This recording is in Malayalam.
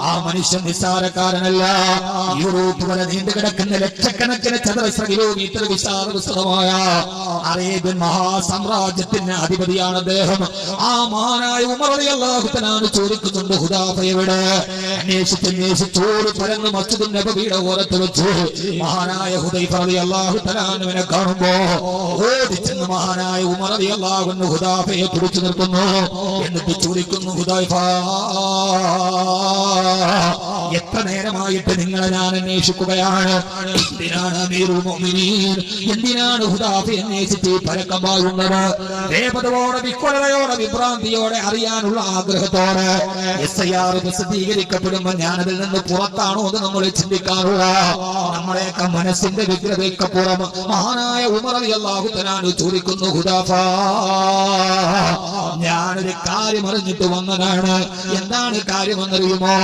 ആ മനുഷ്യൻ നിസ്സാരക്കാരനല്ല. യൂറോപ്പ് വരെ നീണ്ടു കിടക്കുന്ന ലക്ഷക്കണക്കിന് ചതുരശ്ര കിലോമീറ്റർ വിശാല പുസ്തകമായ അറേബ്യൻ മഹാസാമ്രാജ്യത്തിന് അധിപതിയാണ് അദ്ദേഹം. ആ മാനായ ഉമറിയാഹുത്തനാണ് ചോദിക്കുന്നുണ്ട് ഹുദാഫ എവിടെ? അന്വേഷിച്ച് അന്വേഷിച്ചോട് പരന്ന് മസ്ജിദും നബിയുടെ ഓരത്ത് വെച്ചു മഹാനായ ഹുദൈഫ അള്ളാഹുത്തലാനുവിനെ കാണുമ്പോ മഹാനായ ഉമർ അലി അള്ളാഹുന്ന് ഹുദാഫയെ പിടിച്ചു നിർത്തുന്നു. എന്നിട്ട് ചോദിക്കുന്നു ഹുദൈഫ എത്ര നേരമായിട്ട് നിങ്ങളെ ഞാൻ അന്വേഷിക്കുകയാണ്? എന്തിനാണ് എന്തിനാണ് ഹുദാഫി അന്വേഷിച്ച് ഈ പരക്കം പാകുന്നത് വേപതയോടെ വിക്കൊലതയോടെ വിഭ്രാന്തിയോടെ അറിയാനുള്ള ആഗ്രഹത്തോടെ എസ് ഐ ആർ പ്രസിദ്ധീകരിക്കപ്പെടുമ്പോ ഞാനതിൽ നിന്ന് പുറത്താണോ എന്ന് നമ്മൾ ചിന്തിക്കാറുള്ള നമ്മളെയൊക്കെ മനസ്സിന്റെ വിഗ്രഹയ്ക്കപ്പുറം മഹാനായ ഉമർ അലി അള്ളാഹു തനാണ് ചോദിക്കുന്നു ഹുദാഫ ഞാനൊരു കാര്യം അറിഞ്ഞിട്ട് വന്നതാണ്. എന്താണ് കാര്യമെന്നറിയുമോ